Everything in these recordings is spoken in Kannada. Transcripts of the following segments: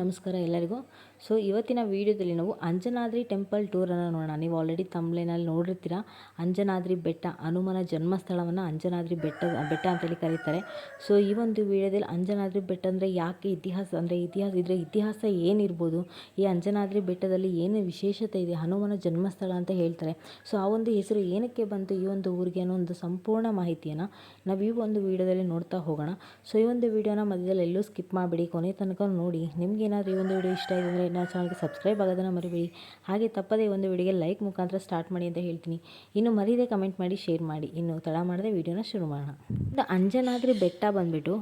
ನಮಸ್ಕಾರ, ಎಲ್ಲರಿಗೂ. ಸೊ ಇವತ್ತಿನ ವಿಡಿಯೋದಲ್ಲಿ ನಾವು ಅಂಜನಾದ್ರಿ ಟೆಂಪಲ್ ಟೂರನ್ನು ನೋಡೋಣ. ನೀವು ಆಲ್ರೆಡಿ ತಮ್ಲೇನಲ್ಲಿ ನೋಡಿರ್ತೀರ. ಅಂಜನಾದ್ರಿ ಬೆಟ್ಟ, ಹನುಮನ ಜನ್ಮಸ್ಥಳವನ್ನು ಅಂಜನಾದ್ರಿ ಬೆಟ್ಟ ಬೆಟ್ಟ ಅಂತೇಳಿ ಕರೀತಾರೆ. ಸೊ ಈ ಒಂದು ವಿಡಿಯೋದಲ್ಲಿ ಅಂಜನಾದ್ರಿ ಬೆಟ್ಟ ಅಂದರೆ ಯಾಕೆ ಇತಿಹಾಸ, ಅಂದರೆ ಇತಿಹಾಸ ಇದರ ಇತಿಹಾಸ ಏನಿರ್ಬೋದು? ಈ ಅಂಜನಾದ್ರಿ ಬೆಟ್ಟದಲ್ಲಿ ಏನು ವಿಶೇಷತೆ ಇದೆ? ಹನುಮನ ಜನ್ಮಸ್ಥಳ ಅಂತ ಹೇಳ್ತಾರೆ. ಸೊ ಆ ಒಂದು ಹೆಸರು ಏನಕ್ಕೆ ಬಂತು? ಈ ಒಂದು ಊರಿಗೆ ಅನ್ನೋ ಒಂದು ಸಂಪೂರ್ಣ ಮಾಹಿತಿಯನ್ನು ನಾವು ಈ ಒಂದು ವಿಡಿಯೋದಲ್ಲಿ ನೋಡ್ತಾ ಹೋಗೋಣ. ಸೊ ಈ ಒಂದು ವಿಡಿಯೋನ ಮಧ್ಯದಲ್ಲಿ ಎಲ್ಲೂ ಸ್ಕಿಪ್ ಮಾಡಿಬಿಡಿ. ಕೊನೆ ತನಕ ನೋಡಿ. ನಿಮ್ಗೆ ಏನಾದರೂ ಈ ಒಂದು ವಿಡಿಯೋ ಇಷ್ಟ ಇದೆ ಅಂದರೆ ನನ್ನ ಚಾನಲ್ಗೆ ಸಬ್ಸ್ಕ್ರೈಬ್ ಆಗೋದನ್ನು ಮರಿಬೇಡಿ. ಹಾಗೆ ತಪ್ಪದೇ ಒಂದು ವಿಡಿಯೋಗೆ ಲೈಕ್ ಮುಖಾಂತರ ಸ್ಟಾರ್ಟ್ ಮಾಡಿ ಅಂತ ಹೇಳ್ತೀನಿ. ಇನ್ನು ಮರೀದೆ ಕಮೆಂಟ್ ಮಾಡಿ ಶೇರ್ ಮಾಡಿ. ಇನ್ನು ತಡ ಮಾಡದೆ ವಿಡಿಯೋನ ಶುರು ಮಾಡೋಣ. ಇದು ಅಂಜನಾದ್ರಿ ಬೆಟ್ಟ ಬಂದುಬಿಟ್ಟು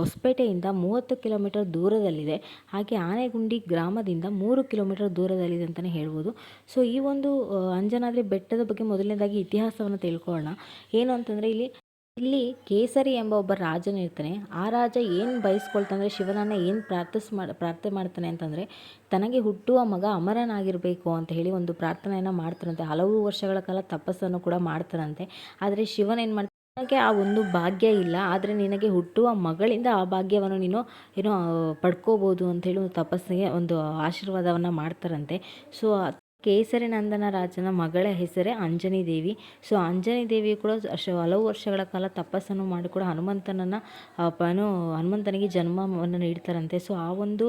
ಹೊಸಪೇಟೆಯಿಂದ ಮೂವತ್ತು ಕಿಲೋಮೀಟರ್ ದೂರದಲ್ಲಿದೆ. ಹಾಗೆ ಆನೆಗುಂಡಿ ಗ್ರಾಮದಿಂದ ಮೂರು ಕಿಲೋಮೀಟರ್ ದೂರದಲ್ಲಿದೆ ಅಂತಲೇ ಹೇಳ್ಬೋದು. ಸೊ ಈ ಒಂದು ಅಂಜನಾದ್ರಿ ಬೆಟ್ಟದ ಬಗ್ಗೆ ಮೊದಲನೇದಾಗಿ ಇತಿಹಾಸವನ್ನು ತಿಳ್ಕೊಳ್ಳೋಣ. ಏನು ಅಂತಂದರೆ ಇಲ್ಲಿ ಇಲ್ಲಿ ಕೇಸರಿ ಎಂಬ ಒಬ್ಬ ರಾಜನಿರ್ತಾನೆ ಆ ರಾಜ ಏನು ಬಯಸ್ಕೊಳ್ತಾನೆ ಶಿವನನ್ನ ಏನು ಪ್ರಾರ್ಥಿಸ್ ಮಾಡಿ, ಪ್ರಾರ್ಥನೆ ಮಾಡ್ತಾನೆ ಅಂತಂದರೆ ತನಗೆ ಹುಟ್ಟುವ ಮಗ ಅಮರನಾಗಿರಬೇಕು ಅಂತ ಹೇಳಿ ಒಂದು ಪ್ರಾರ್ಥನೆಯನ್ನು ಮಾಡ್ತಾರಂತೆ ಹಲವು ವರ್ಷಗಳ ಕಾಲ ತಪಸ್ಸನ್ನು ಕೂಡ ಮಾಡ್ತಾರಂತೆ ಆದರೆ ಶಿವನ ಏನು ಮಾಡ್ತಾನೆ ನಿನಗೆ ಆ ಒಂದು ಭಾಗ್ಯ ಇಲ್ಲ. ಆದರೆ ನಿನಗೆ ಹುಟ್ಟುವ ಮಗಳಿಂದ ಆ ಭಾಗ್ಯವನ್ನು ನೀನು ಏನೋ ಪಡ್ಕೋಬೋದು ಅಂಥೇಳಿ ಒಂದು ತಪಸ್ಸಿಗೆ, ಒಂದು ಆಶೀರ್ವಾದವನ್ನು ಮಾಡ್ತಾರಂತೆ. ಸೊ ಕೇಸರಿ ನಂದನ ರಾಜನ ಮಗಳ ಹೆಸರೇ ಅಂಜನಿ ದೇವಿ ಸೊ ಅಂಜನಿ ದೇವಿ ಕೂಡ ಅಷ್ಟು ಹಲವು ವರ್ಷಗಳ ಕಾಲ ತಪಸ್ಸನ್ನು ಮಾಡಿ ಕೂಡ ಹನುಮಂತನನ್ನು ಏನು ಹನುಮಂತನಿಗೆ ಜನ್ಮವನ್ನು ನೀಡ್ತಾರಂತೆ. ಸೊ, ಆ ಒಂದು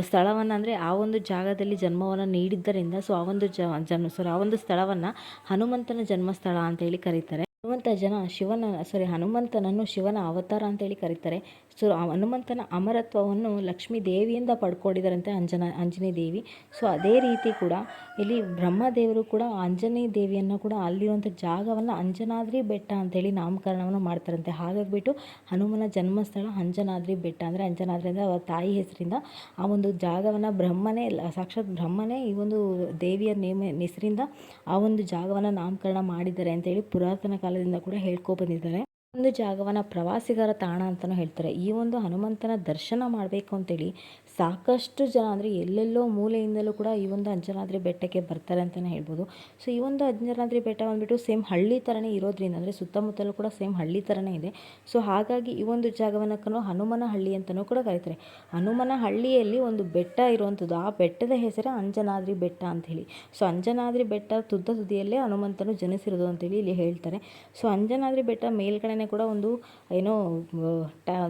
ಸ್ಥಳವನ್ನು ಅಂದರೆ ಆ ಒಂದು ಜಾಗದಲ್ಲಿ ಜನ್ಮವನ್ನು ನೀಡಿದ್ದರಿಂದ, ಸೊ, ಆ ಒಂದು ಜ ಜನ್ಮ ಸೊ ಆ ಒಂದು ಸ್ಥಳವನ್ನು ಹನುಮಂತನ ಜನ್ಮಸ್ಥಳ ಅಂತ ಹೇಳಿ ಕರೀತಾರೆ. ಹನುಮಂತ ಜನ ಶಿವನ ಸಾರಿ ಹನುಮಂತನನ್ನು ಶಿವನ ಅವತಾರ ಅಂತೇಳಿ ಕರೀತಾರೆ. ಸೊ ಹನುಮಂತನ ಅಮರತ್ವವನ್ನು ಲಕ್ಷ್ಮೀ ದೇವಿಯಿಂದ ಪಡ್ಕೊಂಡಿದ್ದಾರಂತೆ ಅಂಜನ ಆಂಜನೇಯ ದೇವಿ. ಸೊ ಅದೇ ರೀತಿ ಕೂಡ ಇಲ್ಲಿ ಬ್ರಹ್ಮದೇವರು ಕೂಡ ಆಂಜನೇಯ ದೇವಿಯನ್ನು ಕೂಡ ಅಲ್ಲಿರುವಂಥ ಜಾಗವನ್ನು ಅಂಜನಾದ್ರಿ ಬೆಟ್ಟ ಅಂತೇಳಿ ನಾಮಕರಣವನ್ನು ಮಾಡ್ತಾರಂತೆ. ಹಾಗಾಗಿಬಿಟ್ಟು ಹನುಮನ ಜನ್ಮಸ್ಥಳ ಅಂಜನಾದ್ರಿ ಬೆಟ್ಟ ಅಂದರೆ ಅಂಜನಾದ್ರಿ ಅಂದರೆ ಅವರ ತಾಯಿ ಹೆಸರಿಂದ ಆ ಒಂದು ಜಾಗವನ್ನು ಬ್ರಹ್ಮನೇ, ಸಾಕ್ಷಾತ್ ಬ್ರಹ್ಮನೇ ಈ ಒಂದು ದೇವಿಯ ನೇಮ, ಹೆಸರಿಂದ ಆ ಒಂದು ಜಾಗವನ್ನು ನಾಮಕರಣ ಮಾಡಿದ್ದಾರೆ ಅಂತೇಳಿ ಪುರಾತನ ಕಾಲದಿಂದ ಕೂಡ ಹೇಳ್ಕೊ ಬಂದಿದ್ದಾರೆ ಒಂದು ಜಾಗವನ್ನು ಪ್ರವಾಸಿಗರ ತಾಣ ಅಂತಲೂ ಹೇಳ್ತಾರೆ. ಈ ಒಂದು ಹನುಮಂತನ ದರ್ಶನ ಮಾಡಬೇಕು ಅಂತೇಳಿ ಸಾಕಷ್ಟು ಜನ ಅಂದರೆ ಎಲ್ಲೆಲ್ಲೋ ಮೂಲೆಯಿಂದಲೂ ಕೂಡ ಈ ಒಂದು ಅಂಜನಾದ್ರಿ ಬೆಟ್ಟಕ್ಕೆ ಬರ್ತಾರೆ ಅಂತಲೇ ಹೇಳ್ಬೋದು. ಸೊ ಈ ಒಂದು ಅಂಜನಾದ್ರಿ ಬೆಟ್ಟ ಬಂದುಬಿಟ್ಟು ಸೇಮ್ ಹಳ್ಳಿ ಥರನೇ ಇರೋದ್ರಿಂದ ಅಂದರೆ ಸುತ್ತಮುತ್ತಲೂ ಕೂಡ ಸೇಮ್ ಹಳ್ಳಿ ಥರನೇ ಇದೆ. ಸೊ ಹಾಗಾಗಿ ಈ ಒಂದು ಜಾಗವನ್ನು ಕನೋ ಹನುಮನ ಹಳ್ಳಿ ಅಂತಲೂ ಕೂಡ ಕರೀತಾರೆ. ಹನುಮನ ಹಳ್ಳಿಯಲ್ಲಿ ಒಂದು ಬೆಟ್ಟ ಇರುವಂಥದ್ದು ಆ ಬೆಟ್ಟದ ಹೆಸರೇ ಅಂಜನಾದ್ರಿ ಬೆಟ್ಟ ಅಂಥೇಳಿ ಸೊ ಅಂಜನಾದ್ರಿ ಬೆಟ್ಟ ತುದ್ದ ತುದಿಯಲ್ಲೇ ಹನುಮಂತನು ಜನಿಸಿರೋದು ಅಂತೇಳಿ ಇಲ್ಲಿ ಹೇಳ್ತಾರೆ. ಸೊ ಅಂಜನಾದ್ರಿ ಬೆಟ್ಟ ಮೇಲ್ಗಡೆನೇ ಕೂಡ ಒಂದು, ಏನೋ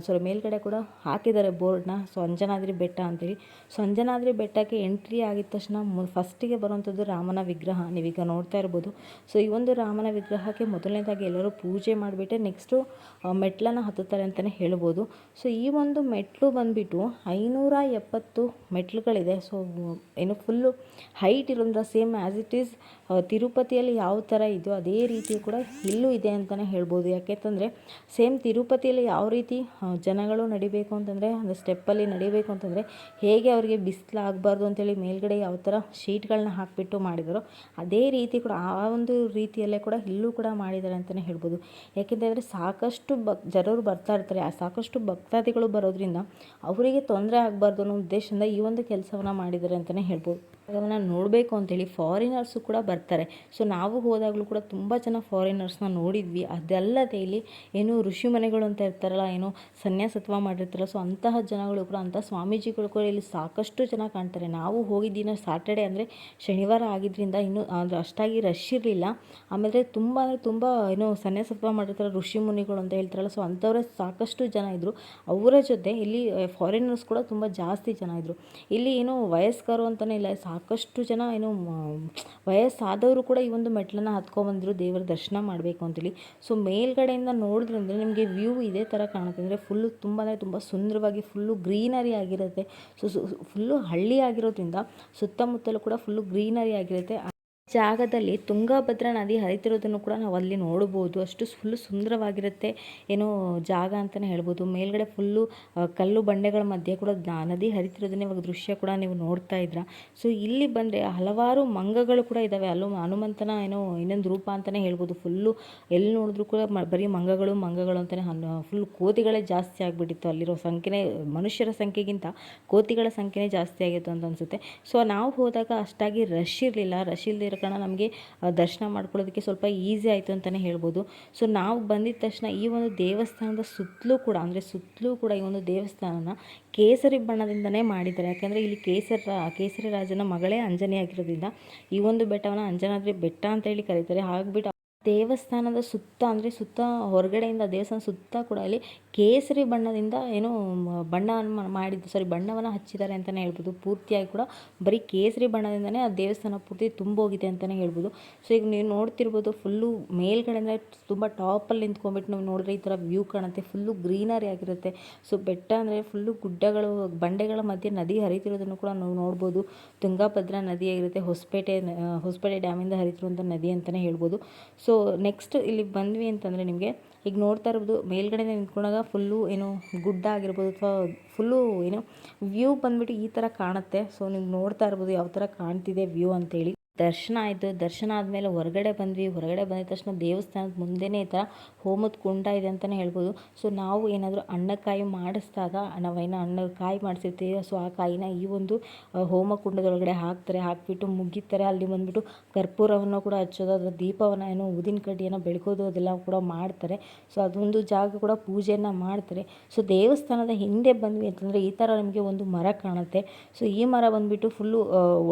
ಸಾರಿ ಮೇಲ್ಗಡೆ ಕೂಡ ಹಾಕಿದ್ದಾರೆ ಬೋರ್ಡ್ನ. ಸೊ ಅಂಜನಾದ್ರಿ ಬೆಟ್ಟ ಅಂತೇಳಿ ಸಂಜನಾದ್ರಿ ಬೆಟ್ಟಕ್ಕೆ ಎಂಟ್ರಿ ಆಗಿದ ತಕ್ಷಣ ಫಸ್ಟಿಗೆ ಬರುವಂಥದ್ದು ರಾಮನ ವಿಗ್ರಹ. ನೀವೀಗ ನೋಡ್ತಾ ಇರ್ಬೋದು. ಸೊ ಈ ಒಂದು ರಾಮನ ವಿಗ್ರಹಕ್ಕೆ ಮೊದಲನೇದಾಗಿ ಎಲ್ಲರೂ ಪೂಜೆ ಮಾಡಿಬಿಟ್ಟೆ ನೆಕ್ಸ್ಟು ಮೆಟ್ಲನ್ನು ಹತ್ತುತ್ತಾರೆ ಅಂತಲೇ ಹೇಳ್ಬೋದು. ಸೊ ಈ ಒಂದು ಮೆಟ್ಲು ಬಂದುಬಿಟ್ಟು ಐನೂರ ಎಪ್ಪತ್ತು ಮೆಟ್ಲುಗಳಿದೆ. ಸೊ ಏನು ಫುಲ್ಲು ಹೈಟ್ ಇರೋದ್ರ ಸೇಮ್ ಆ್ಯಸ್ ಇಟ್ ಈಸ್ ತಿರುಪತಿಯಲ್ಲಿ ಯಾವ ಥರ ಇದೆಯೋ ಅದೇ ರೀತಿ ಕೂಡ ಇಲ್ಲೂ ಇದೆ ಅಂತಲೇ ಹೇಳ್ಬೋದು. ಯಾಕೆಂತಂದರೆ ಸೇಮ್ ತಿರುಪತಿಯಲ್ಲಿ ಯಾವ ರೀತಿ ಜನಗಳು ನಡಿಬೇಕು ಅಂತಂದರೆ, ಅಂದರೆ ಸ್ಟೆಪ್ಪಲ್ಲಿ ನಡಿಬೇಕು ಅಂತಂದರೆ, ಹೇಗೆ ಅವರಿಗೆ ಬಿಸಿಲು ಆಗಬಾರ್ದು ಅಂತೇಳಿ ಮೇಲ್ಗಡೆ ಯಾವ ಥರ ಶೀಟ್ಗಳನ್ನ ಹಾಕಿಬಿಟ್ಟು ಮಾಡಿದರೋ, ಅದೇ ರೀತಿ ಕೂಡ ಆ ಒಂದು ರೀತಿಯಲ್ಲೇ ಕೂಡ ಇಲ್ಲೂ ಕೂಡ ಮಾಡಿದ್ದಾರೆ ಅಂತಲೇ ಹೇಳ್ಬೋದು. ಯಾಕೆಂತಂದರೆ ಸಾಕಷ್ಟು ಭಕ್ ಜನರು ಬರ್ತಾ ಇರ್ತಾರೆ. ಆ ಸಾಕಷ್ಟು ಭಕ್ತಾದಿಗಳು ಬರೋದ್ರಿಂದ, ಅವರಿಗೆ ತೊಂದರೆ ಆಗಬಾರ್ದು ಅನ್ನೋ ಉದ್ದೇಶದಿಂದ ಈ ಒಂದು ಕೆಲಸವನ್ನು ಮಾಡಿದ್ದಾರೆ ಅಂತಲೇ ಹೇಳ್ಬೋದು. ಜಾಗವನ್ನು ನೋಡಬೇಕು ಅಂತೇಳಿ ಫಾರಿನರ್ಸು ಕೂಡ ಬರ್ತಾರೆ. ಸೊ ನಾವು ಹೋದಾಗಲೂ ಕೂಡ ತುಂಬ ಜನ ಫಾರಿನರ್ಸ್ನ ನೋಡಿದ್ವಿ. ಅದಲ್ಲದೆ ಇಲ್ಲಿ ಏನು ಋಷಿ ಮನೆಗಳು ಅಂತ ಇರ್ತಾರಲ್ಲ, ಏನು ಸನ್ಯಾಸತ್ವ ಮಾಡಿರ್ತಾರಲ್ಲ ಸೊ ಅಂತಹ ಜನಗಳು ಕೂಡ, ಅಂತಹ ಸ್ವಾಮೀಜಿಗಳು ಕೂಡ ಇಲ್ಲಿ ಸಾಕಷ್ಟು ಜನ ಕಾಣ್ತಾರೆ. ನಾವು ಹೋಗಿದ್ದಿನ ಸಾಟರ್ಡೆ ಅಂದರೆ ಶನಿವಾರ ಆಗಿದ್ದರಿಂದ ಇನ್ನೂ ಅಷ್ಟಾಗಿ ರಶ್ ಇರಲಿಲ್ಲ. ಆಮೇಲೆ ತುಂಬ ಅಂದರೆ ತುಂಬ ಏನು ಸನ್ಯಾಸತ್ವ ಮಾಡಿರ್ತಾರೆ ಋಷಿ ಮುನಿಗಳು ಅಂತ ಹೇಳ್ತಾರಲ್ಲ ಸೊ ಅಂಥವರೇ ಸಾಕಷ್ಟು ಜನ ಇದ್ದರು ಅವರ ಜೊತೆ ಇಲ್ಲಿ ಫಾರಿನರ್ಸ್ ಕೂಡ ತುಂಬ ಜಾಸ್ತಿ ಜನ ಇದ್ದರು ಇಲ್ಲಿ ಏನು ವಯಸ್ಕರು ಅಂತಲೇ ಇಲ್ಲ ಸಾಕಷ್ಟು ಜನ ಏನು ವಯಸ್ಸಾದವರು ಕೂಡ ಈ ಒಂದು ಮೆಟ್ಲನ್ನು ಹತ್ಕೊಂಡ್ಬಂದರು ದೇವರ ದರ್ಶನ ಮಾಡಬೇಕು ಅಂತೇಳಿ. ಸೊ ಮೇಲ್ಗಡೆಯಿಂದ ನೋಡಿದ್ರೆ ಅಂದರೆ ನಿಮಗೆ ವ್ಯೂ ಇದೇ ಥರ ಕಾಣುತ್ತೆ. ಅಂದರೆ ಫುಲ್ಲು ತುಂಬ ಅಂದರೆ ತುಂಬ ಸುಂದರವಾಗಿ ಫುಲ್ಲು ಗ್ರೀನರಿ ಆಗಿರುತ್ತೆ. ಸೊ ಫುಲ್ಲು ಹಳ್ಳಿ ಆಗಿರೋದ್ರಿಂದ ಸುತ್ತಮುತ್ತಲೂ ಕೂಡ ಫುಲ್ಲು ಗ್ರೀನರಿ ಆಗಿರುತ್ತೆ. ಜಾಗದಲ್ಲಿ ತುಂಗಭದ್ರಾ ನದಿ ಹರಿತಿರೋದನ್ನು ಕೂಡ ನಾವು ಅಲ್ಲಿ ನೋಡಬಹುದು ಅಷ್ಟು ಫುಲ್ ಸುಂದರವಾಗಿರುತ್ತೆ. ಏನೋ ಜಾಗ ಅಂತಾನೆ ಹೇಳ್ಬೋದು. ಮೇಲ್ಗಡೆ ಫುಲ್ಲು ಕಲ್ಲು ಬಂಡೆಗಳ ಮಧ್ಯೆ ಕೂಡ ನದಿ ಹರಿತಿರೋದನ್ನ ಇವಾಗ ದೃಶ್ಯ ಕೂಡ ನೀವು ನೋಡ್ತಾ ಇದ್ರ ಸೊ, ಇಲ್ಲಿ ಬಂದರೆ ಹಲವಾರು ಮಂಗಗಳು ಕೂಡ ಇದ್ದಾವೆ. ಅಲ್ಲೂ ಹನುಮಂತನ ಏನೋ ಇನ್ನೊಂದು ರೂಪ ಅಂತಾನೆ ಹೇಳ್ಬೋದು. ಫುಲ್ಲು ಎಲ್ಲಿ ನೋಡಿದ್ರು ಕೂಡ ಬರೀ ಮಂಗಗಳು ಮಂಗಗಳು ಅಂತಾನೆ ಫುಲ್ ಕೋತಿಗಳೇ ಜಾಸ್ತಿ ಆಗಿಬಿಟ್ಟಿತ್ತು. ಅಲ್ಲಿರೋ ಸಂಖ್ಯೆನೇ, ಮನುಷ್ಯರ ಸಂಖ್ಯೆಗಿಂತ ಕೋತಿಗಳ ಸಂಖ್ಯೆನೇ ಜಾಸ್ತಿ ಆಗಿತ್ತು ಅಂತ ಅನಿಸುತ್ತೆ. ಸೊ, ನಾವು ಹೋದಾಗ ಅಷ್ಟಾಗಿ ರಶ್ ಇರಲಿಲ್ಲ. ರಶ್ ಇಲ್ಲದೆ ಕಾರಣ ನಮಗೆ ದರ್ಶನ ಮಾಡ್ಕೊಳ್ಳೋದಕ್ಕೆ ಸ್ವಲ್ಪ ಈಸಿ ಆಯಿತು ಅಂತಲೇ ಹೇಳ್ಬೋದು. ಸೊ ನಾವು ಬಂದಿದ ತಕ್ಷಣ ಈ ಒಂದು ದೇವಸ್ಥಾನದ ಸುತ್ತಲೂ ಕೂಡ, ಅಂದರೆ ಸುತ್ತಲೂ ಕೂಡ ಈ ಒಂದು ದೇವಸ್ಥಾನನ ಕೇಸರಿ ಬಣ್ಣದಿಂದನೇ ಮಾಡಿದ್ದಾರೆ. ಯಾಕೆಂದರೆ ಇಲ್ಲಿ ಕೇಸರ, ಕೇಸರಿ ರಾಜನ ಮಗಳೇ ಅಂಜನಿ ಆಗಿರೋದ್ರಿಂದ ಈ ಒಂದು ಬೆಟ್ಟವನ್ನು ಅಂಜನಾದ್ರಿ ಬೆಟ್ಟ ಅಂತ ಹೇಳಿ ಕರೀತಾರೆ. ಹಾಗ್ಬಿಟ್ಟು ದೇವಸ್ಥಾನದ ಸುತ್ತ, ಅಂದರೆ ಸುತ್ತ ಹೊರಗಡೆಯಿಂದ ದೇವಸ್ಥಾನ ಸುತ್ತ ಕೂಡ ಅಲ್ಲಿ ಕೇಸರಿ ಬಣ್ಣದಿಂದ ಏನು ಬಣ್ಣವನ್ನು ಮಾಡಿದ್ದು ಸಾರಿ ಬಣ್ಣವನ್ನು ಹಚ್ಚಿದ್ದಾರೆ ಅಂತಲೇ ಹೇಳ್ಬೋದು. ಪೂರ್ತಿಯಾಗಿ ಕೂಡ ಬರೀ ಕೇಸರಿ ಬಣ್ಣದಿಂದನೇ ಆ ದೇವಸ್ಥಾನ ಪೂರ್ತಿ ತುಂಬೋಗಿದೆ ಅಂತಲೇ ಹೇಳ್ಬೋದು. ಸೊ ಈಗ ನೀವು ನೋಡ್ತಿರ್ಬೋದು ಫುಲ್ಲು ಮೇಲ್ಗಡೆಯಿಂದ ತುಂಬ ಟಾಪಲ್ಲಿ ನಿಂತ್ಕೊಂಡ್ಬಿಟ್ಟು ನಾವು ನೋಡಿದ್ರೆ ಈ ಥರ ವ್ಯೂ ಕಾಣುತ್ತೆ. ಫುಲ್ಲು ಗ್ರೀನರಿ ಆಗಿರುತ್ತೆ. ಸೊ ಬೆಟ್ಟ ಅಂದರೆ ಫುಲ್ಲು ಗುಡ್ಡಗಳು, ಬಂಡೆಗಳ ಮಧ್ಯೆ ನದಿ ಹರಿತಿರೋದನ್ನು ಕೂಡ ನಾವು ನೋಡ್ಬೋದು. ತುಂಗಾಭದ್ರಾ ನದಿ ಆಗಿರುತ್ತೆ, ಹೊಸಪೇಟೆ ಹೊಸಪೇಟೆ ಡ್ಯಾಮಿಂದ ಹರಿತಿರುವಂಥ ನದಿ ಅಂತಲೇ ಹೇಳ್ಬೋದು. ಸೊ ನೆಕ್ಸ್ಟ್ ಇಲ್ಲಿ ಬಂದ್ವಿ ಅಂತಂದರೆ ನಿಮಗೆ ಈಗ ನೋಡ್ತಾ ಇರ್ಬೋದು ಮೇಲ್ಗಡೆ ನಿಂತ್ಕೊಂಡಾಗ ಫುಲ್ಲು ಏನು ಗುಡ್ಡ ಆಗಿರ್ಬೋದು ಅಥವಾ ಫುಲ್ಲು ಏನು ವ್ಯೂ ಬಂದುಬಿಟ್ಟು ಈ ಥರ ಕಾಣುತ್ತೆ. ಸೊ ನೀವು ನೋಡ್ತಾ ಇರ್ಬೋದು ಯಾವ ಥರ ಕಾಣ್ತಿದೆ ವ್ಯೂ ಅಂತೇಳಿ. ದರ್ಶನ ಆಯಿತು. ದರ್ಶನ ಆದಮೇಲೆ ಹೊರಗಡೆ ಬಂದ್ವಿ. ಹೊರಗಡೆ ಬಂದಿದ ತಕ್ಷಣ ದೇವಸ್ಥಾನದ ಮುಂದೆನೇ ಈ ಥರ ಹೋಮದ ಕುಂಡ ಇದೆ ಅಂತಲೇ ಹೇಳ್ಬೋದು. ಸೊ ನಾವು ಏನಾದರೂ ಅನ್ನಕಾಯಿ ಮಾಡಿಸಿದಾಗ, ನಾವೇನೋ ಅನ್ನ ಕಾಯಿ ಮಾಡಿಸಿರ್ತೀವಿ. ಸೊ ಆ ಕಾಯಿನ ಈ ಒಂದು ಹೋಮ ಕುಂಡದೊಳಗಡೆ ಹಾಕ್ತಾರೆ. ಹಾಕಿಬಿಟ್ಟು ಮುಗಿತಾರೆ. ಅಲ್ಲಿ ಬಂದುಬಿಟ್ಟು ಕರ್ಪೂರವನ್ನು ಕೂಡ ಹಚ್ಚೋದು, ಅದರ ದೀಪವನ್ನು ಏನೋ ಊದಿನ ಕಡ್ಡಿಯನ್ನು ಬೆಳ್ಕೋದು ಅದೆಲ್ಲ ಕೂಡ ಮಾಡ್ತಾರೆ. ಸೊ ಅದೊಂದು ಜಾಗ ಕೂಡ ಪೂಜೆಯನ್ನು ಮಾಡ್ತಾರೆ. ಸೊ ದೇವಸ್ಥಾನದ ಹಿಂದೆ ಬಂದ್ವಿ ಅಂತಂದರೆ ಈ ಥರ ನಮಗೆ ಒಂದು ಮರ ಕಾಣುತ್ತೆ. ಸೊ ಈ ಮರ ಬಂದುಬಿಟ್ಟು ಫುಲ್ಲು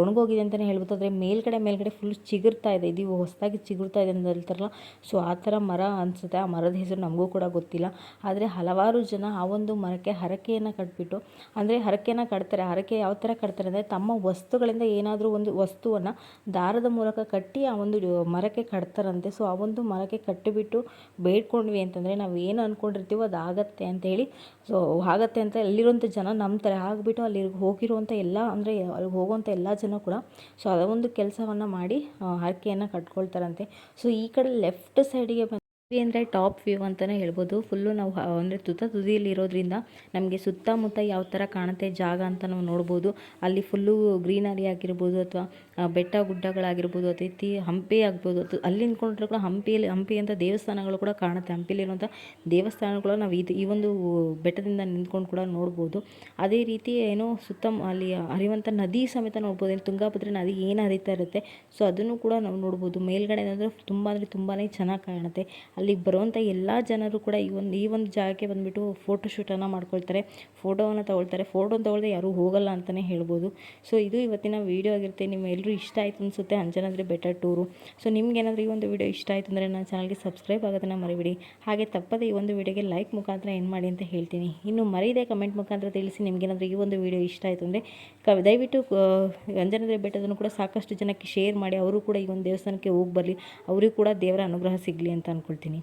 ಒಣಗೋಗಿದೆ ಅಂತಲೇ ಹೇಳ್ಬೋದು. ಆದರೆ ಮೇಲ್ಗಡೆ ಮೇಲ್ಗಡೆ ಫುಲ್ ಚಿಗುರ್ತಾ ಇದೆ. ಇದು ಹೊಸದಾಗಿ ಚಿಗುರ್ತಾ ಇದೆ ಅಂತ ಹೇಳ್ತಾರಲ್ಲ ಸೊ ಆ ಥರ ಮರ ಅನಿಸುತ್ತೆ. ಆ ಮರದ ಹೆಸರು ನಮಗೂ ಕೂಡ ಗೊತ್ತಿಲ್ಲ. ಆದರೆ ಹಲವಾರು ಜನ ಆ ಒಂದು ಮರಕ್ಕೆ ಹರಕೆಯನ್ನು ಕಟ್ಬಿಟ್ಟು, ಅಂದರೆ ಹರಕೆಯನ್ನು ಕಟ್ತಾರೆ. ಹರಕೆ ಯಾವ ಥರ ಕಟ್ತಾರೆ ಅಂದರೆ ತಮ್ಮ ವಸ್ತುಗಳಿಂದ ಏನಾದರೂ ಒಂದು ವಸ್ತುವನ್ನು ದಾರದ ಮೂಲಕ ಕಟ್ಟಿ ಆ ಒಂದು ಮರಕ್ಕೆ ಕಟ್ತಾರಂತೆ. ಸೊ ಆ ಒಂದು ಮರಕ್ಕೆ ಕಟ್ಟಿಬಿಟ್ಟು ಬೇಡ್ಕೊಂಡ್ವಿ ಅಂತಂದರೆ ನಾವು ಏನು ಅಂದ್ಕೊಂಡಿರ್ತೀವೋ ಅದು ಆಗತ್ತೆ ಅಂತ ಹೇಳಿ ಸೊ ಆಗತ್ತೆ ಅಂತ ಅಲ್ಲಿರುವಂಥ ಜನ ನಂಬ್ತಾರೆ. ಆಗಿಬಿಟ್ಟು ಅಲ್ಲಿ ಹೋಗಿರುವಂಥ ಎಲ್ಲ, ಅಂದರೆ ಅಲ್ಲಿ ಹೋಗುವಂಥ ಎಲ್ಲ ಜನ ಕೂಡ ಸೊ ಅದೊಂದು ಕೆಲಸ ಕೆಲಸವನ್ನು ಮಾಡಿ ಹರಕೆಯನ್ನು ಕಟ್ಕೊಳ್ತಾರಂತೆ. ಸೊ ಈ ಕಡೆ ಲೆಫ್ಟ್ ಸೈಡಿಗೆ ಬಂದು ಅಂದರೆ ಟಾಪ್ ವ್ಯೂ ಅಂತಲೇ ಹೇಳ್ಬೋದು. ಫುಲ್ಲು ನಾವು ಅಂದರೆ ತುತ್ತ ತುದಿಯಲ್ಲಿ ಇರೋದ್ರಿಂದ ನಮಗೆ ಸುತ್ತಮುತ್ತ ಯಾವ ಥರ ಕಾಣುತ್ತೆ ಜಾಗ ಅಂತ ನಾವು ನೋಡ್ಬೋದು. ಅಲ್ಲಿ ಫುಲ್ಲು ಗ್ರೀನರಿ ಆಗಿರ್ಬೋದು ಅಥವಾ ಬೆಟ್ಟ ಗುಡ್ಡಗಳಾಗಿರ್ಬೋದು ಅದೇ ರೀತಿ ಹಂಪಿ ಆಗ್ಬೋದು. ಅದು ಅಲ್ಲಿ ನಿಂತ್ಕೊಂಡ್ರೆ ಕೂಡ ಹಂಪಿಯಲ್ಲಿ, ಹಂಪಿ ಅಂತ ದೇವಸ್ಥಾನಗಳು ಕೂಡ ಕಾಣುತ್ತೆ. ಹಂಪಿಲಿರುವಂಥ ದೇವಸ್ಥಾನಗಳು ನಾವು ಇದು ಈ ಒಂದು ಬೆಟ್ಟದಿಂದ ನಿಂತ್ಕೊಂಡು ಕೂಡ ನೋಡ್ಬೋದು. ಅದೇ ರೀತಿ ಏನೋ ಸುತ್ತ ಅಲ್ಲಿ ಹರಿಯುವಂಥ ನದಿ ಸಮೇತ ನೋಡ್ಬೋದು. ತುಂಗಾಭದ್ರಾ ನದಿ ಏನು ಹರಿತಾ ಇರುತ್ತೆ, ಸೊ ಅದನ್ನು ಕೂಡ ನಾವು ನೋಡ್ಬೋದು. ಮೇಲ್ಗಡೆ ಅಂದರೆ ತುಂಬ ಅಂದರೆ ತುಂಬಾ ಚೆನ್ನಾಗಿ ಕಾಣುತ್ತೆ. ಅಲ್ಲಿಗೆ ಬರುವಂಥ ಎಲ್ಲ ಜನರು ಕೂಡ ಈ ಒಂದು ಈ ಒಂದು ಜಾಗಕ್ಕೆ ಬಂದುಬಿಟ್ಟು ಫೋಟೋ ಶೂಟನ್ನು ಮಾಡ್ಕೊಳ್ತಾರೆ. ಫೋಟೋವನ್ನು ತೊಗೊಳ್ತಾರೆ. ಫೋಟೋ ತೊಗೊಳ್ದೆ ಯಾರೂ ಹೋಗಲ್ಲ ಅಂತಲೇ ಹೇಳ್ಬೋದು. ಸೊ ಇದು ಇವತ್ತಿನ ವೀಡಿಯೋ ಆಗಿರುತ್ತೆ. ನಿಮ್ಮೆಲ್ಲರೂ ಇಷ್ಟ ಆಯಿತು ಅನಿಸುತ್ತೆ. ಅಂಜನಾದ್ರಿ ಬೆಟರ್ ಟೂರು ಸೊ ನಿಮ್ಗೇನಾದರೂ ಈ ಒಂದು ವೀಡಿಯೋ ಇಷ್ಟ ಆಯಿತು ಅಂದರೆ ನನ್ನ ಚಾನಲ್ಗೆ ಸಬ್ಸ್ಕ್ರೈಬ್ ಆಗೋದನ್ನು ಮರಿಬಿಡಿ. ಹಾಗೆ ತಪ್ಪದೆ ಈ ಒಂದು ವೀಡಿಯೋಗೆ ಲೈಕ್ ಮುಖಾಂತರ ಏನು ಮಾಡಿ ಅಂತ ಹೇಳ್ತೀನಿ. ಇನ್ನು ಮರೀದೆ ಕಮೆಂಟ್ ಮುಖಾಂತರ ತಿಳಿಸಿ ನಿಮಗೇನಾದರೂ ಈ ಒಂದು ವೀಡಿಯೋ ಇಷ್ಟ ಆಯಿತು ಅಂದರೆ ಕ, ದಯವಿಟ್ಟು ಅಂಜನಾದ್ರಿ ಬೆಟ್ಟದನ್ನು ಕೂಡ ಸಾಕಷ್ಟು ಜನಕ್ಕೆ ಶೇರ್ ಮಾಡಿ. ಅವರು ಕೂಡ ಈ ಒಂದು ದೇವಸ್ಥಾನಕ್ಕೆ ಹೋಗಿ ಬರಲಿ. ಅವರಿಗೂ ಕೂಡ ದೇವರ ಅನುಗ್ರಹ ಸಿಗಲಿ ಅಂತ ಅಂದ್ಕೊಳ್ತೀನಿ ಮಾಡ್ತೀನಿ